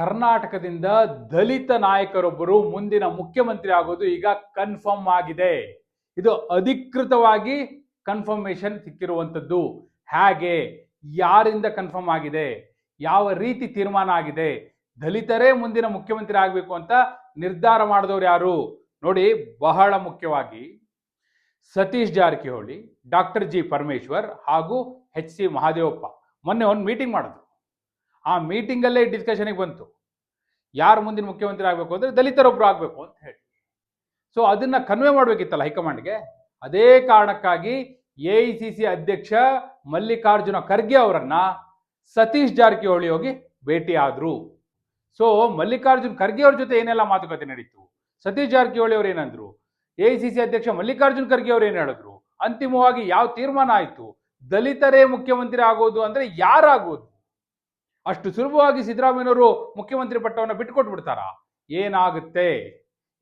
ಕರ್ನಾಟಕದಿಂದ ದಲಿತ ನಾಯಕರೊಬ್ಬರು ಮುಂದಿನ ಮುಖ್ಯಮಂತ್ರಿ ಆಗೋದು ಈಗ ಕನ್ಫರ್ಮ್ ಆಗಿದೆ. ಇದು ಅಧಿಕೃತವಾಗಿ ಕನ್ಫರ್ಮೇಶನ್ ಸಿಕ್ಕಿರುವಂಥದ್ದು. ಹೇಗೆ? ಯಾರಿಂದ ಕನ್ಫರ್ಮ್ ಆಗಿದೆ? ಯಾವ ರೀತಿ ತೀರ್ಮಾನ ಆಗಿದೆ? ದಲಿತರೇ ಮುಂದಿನ ಮುಖ್ಯಮಂತ್ರಿ ಆಗಬೇಕು ಅಂತ ನಿರ್ಧಾರ ಮಾಡಿದವರು ಯಾರು? ನೋಡಿ, ಬಹಳ ಮುಖ್ಯವಾಗಿ ಸತೀಶ್ ಜಾರಕಿಹೊಳಿ, ಡಾಕ್ಟರ್ ಜಿ ಪರಮೇಶ್ವರ್ ಹಾಗೂ ಎಚ್ ಸಿ ಮಹಾದೇವಪ್ಪ ಮೊನ್ನೆ ಒಂದು ಮೀಟಿಂಗ್ ಮಾಡಿದ್ರು. ಆ ಮೀಟಿಂಗಲ್ಲೇ ಡಿಸ್ಕಷನಿಗೆ ಬಂತು. ಯಾರು ಮುಂದಿನ ಮುಖ್ಯಮಂತ್ರಿ ಆಗಬೇಕು ಅಂದರೆ ದಲಿತರೊಬ್ಬರು ಆಗಬೇಕು ಅಂತ ಹೇಳಿ. ಸೊ ಅದನ್ನು ಕನ್ವೆ ಮಾಡಬೇಕಿತ್ತಲ್ಲ ಹೈಕಮಾಂಡ್ಗೆ ಅದೇ ಕಾರಣಕ್ಕಾಗಿ ಎ ಐ ಸಿ ಸಿ ಅಧ್ಯಕ್ಷ ಮಲ್ಲಿಕಾರ್ಜುನ ಖರ್ಗೆ ಅವರನ್ನು ಸತೀಶ್ ಜಾರಕಿಹೊಳಿ ಹೋಗಿ ಭೇಟಿ ಆದ್ರು. ಸೊ ಮಲ್ಲಿಕಾರ್ಜುನ್ ಖರ್ಗೆ ಅವ್ರ ಜೊತೆ ಏನೆಲ್ಲ ಮಾತುಕತೆ ನಡೀತು? ಸತೀಶ್ ಜಾರಕಿಹೊಳಿ ಅವ್ರು ಏನಂದ್ರು? ಎ ಐ ಸಿ ಸಿ ಅಧ್ಯಕ್ಷ ಮಲ್ಲಿಕಾರ್ಜುನ್ ಖರ್ಗೆ ಅವ್ರು ಏನು ಹೇಳಿದ್ರು? ಅಂತಿಮವಾಗಿ ಯಾವ ತೀರ್ಮಾನ ಆಯಿತು? ದಲಿತರೇ ಮುಖ್ಯಮಂತ್ರಿ ಆಗೋದು ಅಂದ್ರೆ ಯಾರಾಗೋದು? ಅಷ್ಟು ಸುಲಭವಾಗಿ ಸಿದ್ದರಾಮಯ್ಯನವರು ಮುಖ್ಯಮಂತ್ರಿ ಪಟ್ಟವನ್ನು ಬಿಟ್ಟುಕೊಟ್ಟು ಬಿಡ್ತಾರಾ ಏನಾಗುತ್ತೆ?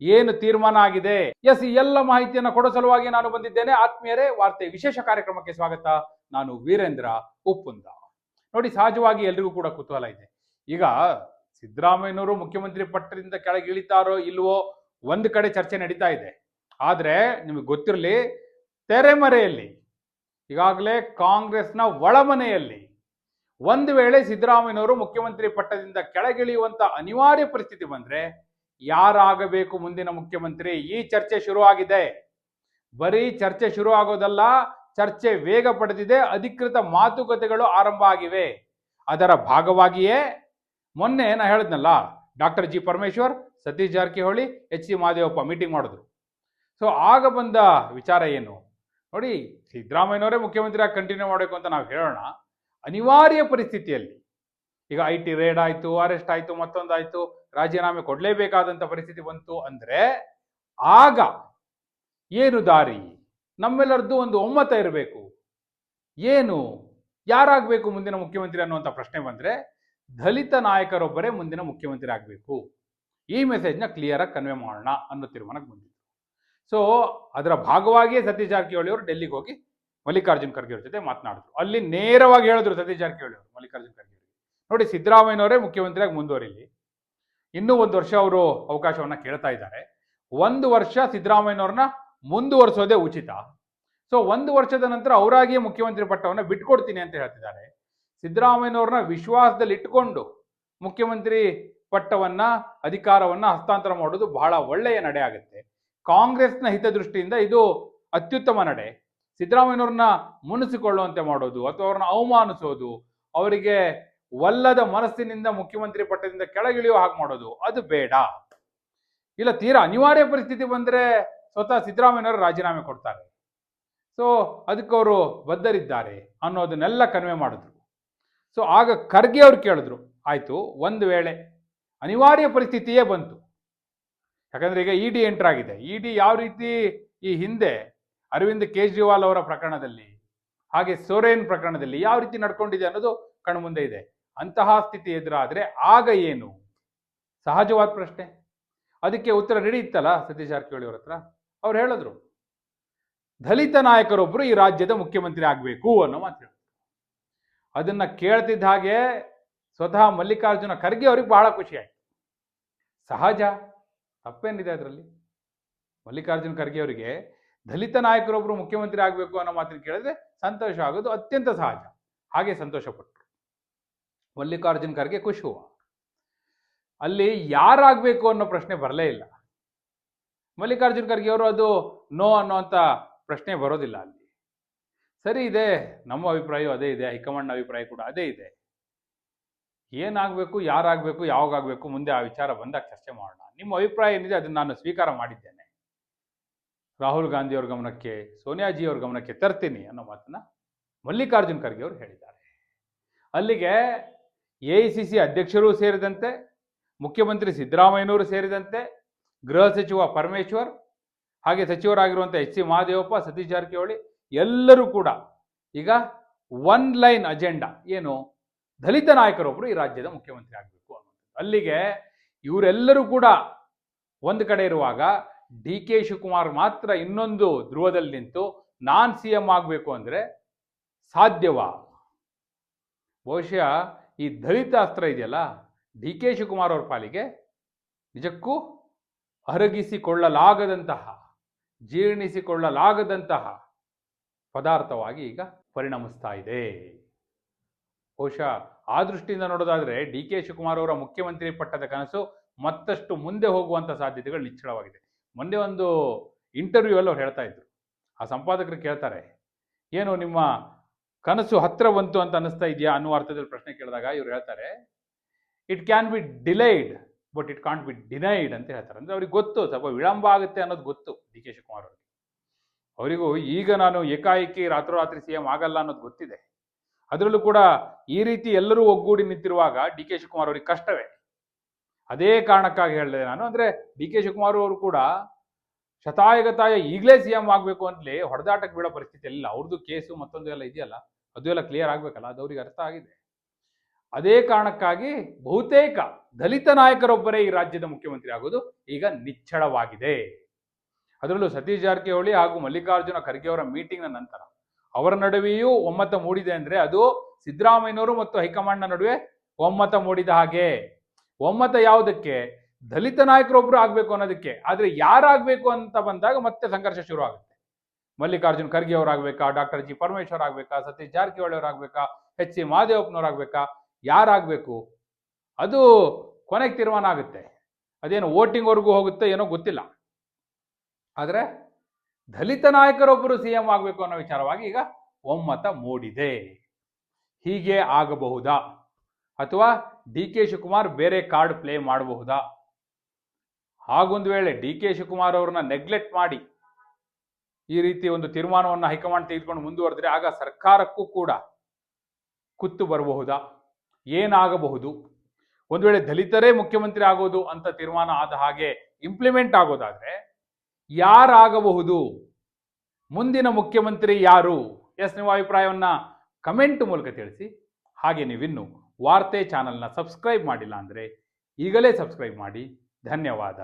ಏನು ತೀರ್ಮಾನ ಆಗಿದೆ? ಎಸ್ ಎಲ್ಲ ಮಾಹಿತಿಯನ್ನು ಕೊಡೋ ಸಲುವಾಗಿ ನಾನು ಬಂದಿದ್ದೇನೆ. ಆತ್ಮೀಯರೇ, ವಾರ್ತೆ ವಿಶೇಷ ಕಾರ್ಯಕ್ರಮಕ್ಕೆ ಸ್ವಾಗತ. ನಾನು ವೀರೇಂದ್ರ ಉಪ್ಪುಂದ. ನೋಡಿ, ಸಹಜವಾಗಿ ಎಲ್ರಿಗೂ ಕೂಡ ಕುತೂಹಲ ಇದೆ. ಈಗ ಸಿದ್ದರಾಮಯ್ಯನವರು ಮುಖ್ಯಮಂತ್ರಿ ಪಟ್ಟದಿಂದ ಕೆಳಗೆ ಇಳಿತಾರೋ ಇಲ್ವೋ ಒಂದು ಕಡೆ ಚರ್ಚೆ ನಡೀತಾ ಇದೆ. ಆದ್ರೆ ನಿಮಗೆ ಗೊತ್ತಿರಲಿ, ತೆರೆಮರೆಯಲ್ಲಿ, ಈಗಾಗಲೇ ಕಾಂಗ್ರೆಸ್ನ ಒಳಮನೆಯಲ್ಲಿ ಒಂದು ವೇಳೆ ಸಿದ್ದರಾಮಯ್ಯನವರು ಮುಖ್ಯಮಂತ್ರಿ ಪಟ್ಟದಿಂದ ಕೆಳಗಿಳಿಯುವಂತ ಅನಿವಾರ್ಯ ಪರಿಸ್ಥಿತಿ ಬಂದ್ರೆ ಯಾರಾಗಬೇಕು ಮುಂದಿನ ಮುಖ್ಯಮಂತ್ರಿ? ಈ ಚರ್ಚೆ ಶುರುವಾಗಿದೆ. ಬರೀ ಚರ್ಚೆ ಶುರು ಆಗೋದಲ್ಲ ಚರ್ಚೆ ವೇಗ ಪಡೆದಿದೆ, ಅಧಿಕೃತ ಮಾತುಕತೆಗಳು ಆರಂಭ ಆಗಿವೆ. ಅದರ ಭಾಗವಾಗಿಯೇ ಮೊನ್ನೆ ನಾ ಹೇಳಿದ್ನಲ್ಲ, doctor G Parameshwar, Satish Jarkiholi, H C Mahadevappa meeting ಮಾಡಿದ್ರು. ಸೊ, ಆಗ ಬಂದ ವಿಚಾರ ಏನು? ನೋಡಿ, ಸಿದ್ದರಾಮಯ್ಯನವರೇ ಮುಖ್ಯಮಂತ್ರಿ ಆಗಿ ಕಂಟಿನ್ಯೂ ಮಾಡಬೇಕು ಅಂತ ನಾವು ಹೇಳೋಣ. ಅನಿವಾರ್ಯ ಪರಿಸ್ಥಿತಿಯಲ್ಲಿ. ಈಗ ಐ ಟಿ ರೇಡ್ ಆಯ್ತು ಅರೆಸ್ಟ್ ಆಯ್ತು, ಮತ್ತೊಂದಾಯ್ತು, ರಾಜೀನಾಮೆ ಕೊಡಲೇಬೇಕಾದಂತ ಪರಿಸ್ಥಿತಿ ಬಂತು ಅಂದ್ರೆ ಆಗ ಏನು ದಾರಿ? ನಮ್ಮೆಲ್ಲರದ್ದು ಒಂದು ಒಮ್ಮತ ಇರಬೇಕು. ಏನು? ಯಾರಾಗಬೇಕು ಮುಂದಿನ ಮುಖ್ಯಮಂತ್ರಿ ಅನ್ನುವಂಥ ಪ್ರಶ್ನೆ ಬಂದರೆ ದಲಿತ ನಾಯಕರೊಬ್ಬರೇ ಮುಂದಿನ ಮುಖ್ಯಮಂತ್ರಿ ಆಗಬೇಕು. ಈ ಮೆಸೇಜ್ನ ಕ್ಲಿಯರ್ ಆಗಿ ಕನ್ವೆ ಮಾಡೋಣ ಅನ್ನೋ ತೀರ್ಮಾನಕ್ಕೆ ಬಂದಿತ್ತು ಸೊ ಅದರ ಭಾಗವಾಗಿಯೇ ಸತೀಶ್ ಜಾರಕಿಹೊಳಿ ಅವರು ಡೆಲ್ಲಿಗೆ ಹೋಗಿ ಮಲ್ಲಿಕಾರ್ಜುನ್ ಖರ್ಗೆ ಅವ್ರ ಜೊತೆ ಮಾತನಾಡಿದ್ರು. ಅಲ್ಲಿ ನೇರವಾಗಿ ಹೇಳಿದ್ರು ಸತೀಶ್ ಜಾರಕಿಹೊಳಿ ಅವರು, ಮಲ್ಲಿಕಾರ್ಜುನ್ ಖರ್ಗೆ ನೋಡಿ ಸಿದ್ದರಾಮಯ್ಯನವರೇ ಮುಖ್ಯಮಂತ್ರಿಯಾಗಿ ಮುಂದುವರಿಲಿ. ಇನ್ನೂ ಒಂದು ವರ್ಷ ಅವರು ಅವಕಾಶವನ್ನ ಕೇಳ್ತಾ ಇದ್ದಾರೆ. ಒಂದು ವರ್ಷ ಸಿದ್ದರಾಮಯ್ಯನವ್ರನ್ನ ಮುಂದುವರಿಸೋದೇ ಉಚಿತ. ಸೊ ಒಂದು ವರ್ಷದ ನಂತರ ಅವರಾಗಿಯೇ ಮುಖ್ಯಮಂತ್ರಿ ಪಟ್ಟವನ್ನ ಬಿಟ್ಕೊಡ್ತೀನಿ ಅಂತ ಹೇಳ್ತಿದ್ದಾರೆ. ಸಿದ್ದರಾಮಯ್ಯನವ್ರನ್ನ ವಿಶ್ವಾಸದಲ್ಲಿ ಇಟ್ಟುಕೊಂಡು ಮುಖ್ಯಮಂತ್ರಿ ಪಟ್ಟವನ್ನ, ಅಧಿಕಾರವನ್ನ ಹಸ್ತಾಂತರ ಮಾಡೋದು ಬಹಳ ಒಳ್ಳೆಯ ನಡೆ ಆಗುತ್ತೆ. ಕಾಂಗ್ರೆಸ್ನ ಹಿತದೃಷ್ಟಿಯಿಂದ ಇದು ಅತ್ಯುತ್ತಮ ನಡೆ. ಸಿದ್ದರಾಮಯ್ಯನವ್ರನ್ನ ಮುನಿಸಿಕೊಳ್ಳುವಂತೆ ಮಾಡೋದು ಅಥವಾ ಅವ್ರನ್ನ ಅವಮಾನಿಸೋದು, ಅವರಿಗೆ ಒಲ್ಲದ ಮನಸ್ಸಿನಿಂದ ಮುಖ್ಯಮಂತ್ರಿ ಪಟ್ಟದಿಂದ ಕೆಳಗಿಳಿಯೋ ಹಾಗೆ ಮಾಡೋದು, ಅದು ಬೇಡ. ಇಲ್ಲ, ತೀರಾ ಅನಿವಾರ್ಯ ಪರಿಸ್ಥಿತಿ ಬಂದ್ರೆ ಸ್ವತಃ ಸಿದ್ದರಾಮಯ್ಯನವರು ರಾಜೀನಾಮೆ ಕೊಡ್ತಾರೆ. ಸೊ ಅದಕ್ಕೆ ಅವರು ಬದ್ಧರಿದ್ದಾರೆ ಅನ್ನೋದನ್ನೆಲ್ಲ ಕನ್ವೆ ಮಾಡಿದ್ರು. ಸೊ ಆಗ ಖರ್ಗೆ ಅವ್ರು ಕೇಳಿದ್ರು, ಆಯಿತು, ಒಂದು ವೇಳೆ ಅನಿವಾರ್ಯ ಪರಿಸ್ಥಿತಿಯೇ ಬಂತು. ಯಾಕಂದ್ರೆ ಈಗ ಇ ಡಿ ಎಂಟ್ರಾಗಿದೆ ಇ ಡಿ ಯಾವ ರೀತಿ ಈ ಹಿಂದೆ ಅರವಿಂದ್ ಕೇಜ್ರಿವಾಲ್ ಅವರ ಪ್ರಕರಣದಲ್ಲಿ, ಹಾಗೆ ಸೊರೇನ್ ಪ್ರಕರಣದಲ್ಲಿ ಯಾವ ರೀತಿ ನಡ್ಕೊಂಡಿದೆ ಅನ್ನೋದು ಕಣ್ಮುಂದೆ ಇದೆ. ಅಂತಹ ಸ್ಥಿತಿ ಎದುರಾದರೆ ಆಗ ಏನು? ಸಹಜವಾದ ಪ್ರಶ್ನೆ. ಅದಕ್ಕೆ ಉತ್ತರ ರೆಡಿ ಇತ್ತಲ್ಲ ಸತೀಶ್ ಜಾರಕಿಹೊಳಿ ಅವ್ರ ಹತ್ರ? ಅವ್ರು ಹೇಳಿದ್ರು, ದಲಿತ ನಾಯಕರೊಬ್ಬರು ಈ ರಾಜ್ಯದ ಮುಖ್ಯಮಂತ್ರಿ ಆಗಬೇಕು ಅನ್ನೋ ಮಾತು ಅದನ್ನ ಕೇಳ್ತಿದ್ದ ಹಾಗೆ ಸ್ವತಃ ಮಲ್ಲಿಕಾರ್ಜುನ ಖರ್ಗೆ ಅವ್ರಿಗೆ ಬಹಳ ಖುಷಿ ಆಯ್ತು. ಸಹಜ, ತಪ್ಪೇನಿದೆ ಅದರಲ್ಲಿ? ಮಲ್ಲಿಕಾರ್ಜುನ ಖರ್ಗೆ ಅವರಿಗೆ ದಲಿತ ನಾಯಕರೊಬ್ಬರು ಮುಖ್ಯಮಂತ್ರಿ ಆಗಬೇಕು ಅನ್ನೋ ಮಾತನ್ನು ಕೇಳಿದ್ರೆ ಸಂತೋಷ ಆಗೋದು ಅತ್ಯಂತ ಸಹಜ. ಹಾಗೆ ಸಂತೋಷ ಪಟ್ಟರು ಮಲ್ಲಿಕಾರ್ಜುನ್ ಖರ್ಗೆ ಖುಷಿ ಅಲ್ಲಿ ಯಾರಾಗಬೇಕು ಅನ್ನೋ ಪ್ರಶ್ನೆ ಬರಲೇ ಇಲ್ಲ. ಮಲ್ಲಿಕಾರ್ಜುನ್ ಖರ್ಗೆ ಅವರು ಅದು ನೋ ಅನ್ನೋಂಥ ಪ್ರಶ್ನೆ ಬರೋದಿಲ್ಲ ಅಲ್ಲಿ. ಸರಿ ಇದೆ, ನಮ್ಮ ಅಭಿಪ್ರಾಯವೂ ಅದೇ ಇದೆ, ಹೈಕಮಾಂಡ್ನ ಅಭಿಪ್ರಾಯ ಕೂಡ ಅದೇ ಇದೆ. ಏನಾಗಬೇಕು, ಯಾರಾಗಬೇಕು ಯಾವಾಗಬೇಕು ಮುಂದೆ ಆ ವಿಚಾರ ಬಂದಾಗ ಚರ್ಚೆ ಮಾಡೋಣ. ನಿಮ್ಮ ಅಭಿಪ್ರಾಯ ಏನಿದೆ ಅದನ್ನು ನಾನು ಸ್ವೀಕಾರ ಮಾಡಿದ್ದೇನೆ. ರಾಹುಲ್ ಗಾಂಧಿ ಅವ್ರ ಗಮನಕ್ಕೆ ಸೋನಿಯಾಜಿ ಅವ್ರ ಗಮನಕ್ಕೆ ತರ್ತೀನಿ ಅನ್ನೋ ಮಾತನ್ನ ಮಲ್ಲಿಕಾರ್ಜುನ್ ಖರ್ಗೆ ಅವರು ಹೇಳಿದ್ದಾರೆ. ಅಲ್ಲಿಗೆ ಎ ಐ ಸಿ ಸಿ ಅಧ್ಯಕ್ಷರು ಸೇರಿದಂತೆ, ಮುಖ್ಯಮಂತ್ರಿ ಸಿದ್ದರಾಮಯ್ಯನವರು ಸೇರಿದಂತೆ, ಗೃಹ ಸಚಿವ ಪರಮೇಶ್ವರ್, ಹಾಗೆ ಸಚಿವರಾಗಿರುವಂಥ ಎಚ್ ಸಿ ಮಹಾದೇವಪ್ಪ, ಸತೀಶ್ ಜಾರಕಿಹೊಳಿ ಎಲ್ಲರೂ ಕೂಡ ಈಗ ಒನ್ ಲೈನ್ ಅಜೆಂಡಾ ಏನು ದಲಿತ ನಾಯಕರೊಬ್ಬರು ಈ ರಾಜ್ಯದ ಮುಖ್ಯಮಂತ್ರಿ ಆಗಬೇಕು ಅನ್ನೋದು ಅಲ್ಲಿಗೆ ಇವರೆಲ್ಲರೂ ಕೂಡ ಒಂದು ಕಡೆ ಇರುವಾಗ ಡಿ ಕೆ ಶಿವಕುಮಾರ್ ಮಾತ್ರ ಇನ್ನೊಂದು ಧ್ರುವದಲ್ಲಿ ನಿಂತು ನಾನ್ ಸಿ ಎಂ ಆಗಬೇಕು ಅಂದರೆ ಸಾಧ್ಯವಾ? ಬಹುಶಃ ಈ ದಲಿತ ಅಸ್ತ್ರ ಇದೆಯಲ್ಲ, ಡಿ ಕೆ ಶಿವಕುಮಾರ್ ಅವ್ರ ಪಾಲಿಗೆ ನಿಜಕ್ಕೂ ಅರಗಿಸಿಕೊಳ್ಳಲಾಗದಂತಹ, ಜೀರ್ಣಿಸಿಕೊಳ್ಳಲಾಗದಂತಹ ಪದಾರ್ಥವಾಗಿ ಈಗ ಪರಿಣಮಿಸ್ತಾ ಇದೆ. ಬಹುಶಃ ಆ ದೃಷ್ಟಿಯಿಂದ ನೋಡೋದಾದರೆ ಡಿ ಕೆ ಶಿವಕುಮಾರ್ ಅವರ ಮುಖ್ಯಮಂತ್ರಿ ಪಟ್ಟದ ಕನಸು ಮತ್ತಷ್ಟು ಮುಂದೆ ಹೋಗುವಂಥ ಸಾಧ್ಯತೆಗಳು ನಿಚ್ಚಳವಾಗಿದೆ. ಮೊನ್ನೆ ಒಂದು ಇಂಟರ್ವ್ಯೂ ಅಲ್ಲಿ ಅವ್ರು ಹೇಳ್ತಾ ಇದ್ರು. ಆ ಸಂಪಾದಕರು ಕೇಳ್ತಾರೆ, ಏನು ನಿಮ್ಮ ಕನಸು ಹತ್ರ ಬಂತು ಅಂತ ಅನಿಸ್ತಾ ಇದೆಯಾ? ಅನ್ನುವ ಅರ್ಥದಲ್ಲಿ ಪ್ರಶ್ನೆ ಕೇಳಿದಾಗ ಇವ್ರು ಹೇಳ್ತಾರೆ it can be delayed but it can't be denied ಅಂತ ಹೇಳ್ತಾರೆ. ಅಂದ್ರೆ ಅವ್ರಿಗೆ ಗೊತ್ತು, ಸ್ವಲ್ಪ ವಿಳಂಬ ಆಗುತ್ತೆ ಅನ್ನೋದು ಗೊತ್ತು ಡಿ ಕೆ ಶಿವಕುಮಾರ್ ಅವರಿಗೆ. ಅವರಿಗೂ ಈಗ ನಾನು ಏಕಾಏಕಿ ರಾತ್ರೋರಾತ್ರಿ ಸಿ ಎಂ ಆಗಲ್ಲ ಅನ್ನೋದು ಗೊತ್ತಿದೆ. ಅದರಲ್ಲೂ ಕೂಡ ಈ ರೀತಿ ಎಲ್ಲರೂ ಒಗ್ಗೂಡಿ ನಿಂತಿರುವಾಗ ಡಿ ಕೆ ಶಿವಕುಮಾರ್ ಅವರಿಗೆ ಕಷ್ಟವೇ? ಅದೇ ಕಾರಣಕ್ಕಾಗಿ ಹೇಳಿದೆ ನಾನು. ಅಂದ್ರೆ ಡಿ ಕೆ ಶಿವಕುಮಾರ್ ಅವರು ಕೂಡ ಶತಾಯಗತಾಯ ಈಗಲೇ ಸಿ ಎಂ ಆಗಬೇಕು ಅಂತಲೇ ಹೊಡೆದಾಟಕ್ಕೆ ಬೀಳೋ ಪರಿಸ್ಥಿತಿ ಇಲ್ಲ ಅವ್ರದ್ದು ಕೇಸು ಮತ್ತೊಂದು ಎಲ್ಲ ಇದೆಯಲ್ಲ ಅದು ಎಲ್ಲ ಕ್ಲಿಯರ್ ಆಗಬೇಕಲ್ಲ, ಅದು ಅವ್ರಿಗೆ ಅರ್ಥ ಆಗಿದೆ. ಅದೇ ಕಾರಣಕ್ಕಾಗಿ ಬಹುತೇಕ ದಲಿತ ನಾಯಕರೊಬ್ಬರೇ ಈ ರಾಜ್ಯದ ಮುಖ್ಯಮಂತ್ರಿ ಆಗೋದು ಈಗ ನಿಚ್ಚಳವಾಗಿದೆ. ಅದರಲ್ಲೂ ಸತೀಶ್ ಜಾರಕಿಹೊಳಿ ಹಾಗೂ ಮಲ್ಲಿಕಾರ್ಜುನ ಖರ್ಗೆ ಅವರ ಮೀಟಿಂಗ್ನ ನಂತರ ಅವರ ನಡುವೆಯೂ ಒಮ್ಮತ ಮೂಡಿದೆ ಅಂದ್ರೆ ಅದು ಸಿದ್ದರಾಮಯ್ಯನವರು ಮತ್ತು ಹೈಕಮಾಂಡ್ನ ನಡುವೆ ಒಮ್ಮತ ಮೂಡಿದ ಹಾಗೆ. ಒಮ್ಮತ ಯಾವುದಕ್ಕೆ? ದಲಿತ ನಾಯಕರೊಬ್ರು ಆಗಬೇಕು ಅನ್ನೋದಕ್ಕೆ. ಆದರೆ ಯಾರಾಗಬೇಕು ಅಂತ ಬಂದಾಗ ಮತ್ತೆ ಸಂಘರ್ಷ ಶುರು ಆಗುತ್ತೆ ಮಲ್ಲಿಕಾರ್ಜುನ್ ಖರ್ಗೆ ಅವರಾಗಬೇಕಾ? ಡಾಕ್ಟರ್ ಜಿ ಪರಮೇಶ್ವರ್ ಆಗಬೇಕಾ? ಸತೀಶ್ ಜಾರಕಿಹೊಳಿ ಅವರಾಗಬೇಕಾ? ಎಚ್ ಸಿ ಮಹದೇವಪ್ಪನವರಾಗಬೇಕಾ ಯಾರಾಗಬೇಕು? ಅದು ಕೊನೆಗೆ ತೀರ್ಮಾನ ಆಗುತ್ತೆ. ಅದೇನು ವೋಟಿಂಗ್ವರೆಗೂ ಹೋಗುತ್ತೆ ಏನೋ ಗೊತ್ತಿಲ್ಲ. ಆದರೆ ದಲಿತ ನಾಯಕರೊಬ್ಬರು ಸಿ ಎಂ ಆಗಬೇಕು ಅನ್ನೋ ವಿಚಾರವಾಗಿ ಈಗ ಒಮ್ಮತ ಮೂಡಿದೆ. ಹೀಗೆ ಆಗಬಹುದಾ? ಅಥವಾ ಡಿ ಕೆ ಶಿವಕುಮಾರ್ ಬೇರೆ ಕಾರ್ಡ್ ಪ್ಲೇ ಮಾಡಬಹುದಾ? ಹಾಗೊಂದು ವೇಳೆ ಡಿ ಕೆ ಶಿವಕುಮಾರ್ ಅವ್ರನ್ನ ನೆಗ್ಲೆಕ್ಟ್ ಮಾಡಿ ಈ ರೀತಿ ಒಂದು ತೀರ್ಮಾನವನ್ನು ಹೈಕಮಾಂಡ್ ತೆಗೆದುಕೊಂಡು ಮುಂದುವರೆದ್ರೆ ಆಗ ಸರ್ಕಾರಕ್ಕೂ ಕೂಡ ಕುತ್ತು ಬರಬಹುದಾ? ಏನಾಗಬಹುದು? ಒಂದು ವೇಳೆ ದಲಿತರೇ ಮುಖ್ಯಮಂತ್ರಿ ಆಗೋದು ಅಂತ ತೀರ್ಮಾನ ಆದ ಹಾಗೆ ಇಂಪ್ಲಿಮೆಂಟ್ ಆಗೋದಾದ್ರೆ ಯಾರಾಗಬಹುದು? ಮುಂದಿನ ಮುಖ್ಯಮಂತ್ರಿ ಯಾರು? ಎಸ್, ನಿಮ್ಮ ಅಭಿಪ್ರಾಯವನ್ನ ಕಮೆಂಟ್ ಮೂಲಕ ತಿಳಿಸಿ. ಹಾಗೆ ನೀವಿನ್ನು ವಾರ್ತೆ ಚಾನಲ್ನ ಸಬ್ಸ್ಕ್ರೈಬ್ ಮಾಡಿಲ್ಲ ಅಂದರೆ ಈಗಲೇ ಸಬ್ಸ್ಕ್ರೈಬ್ ಮಾಡಿ. ಧನ್ಯವಾದ.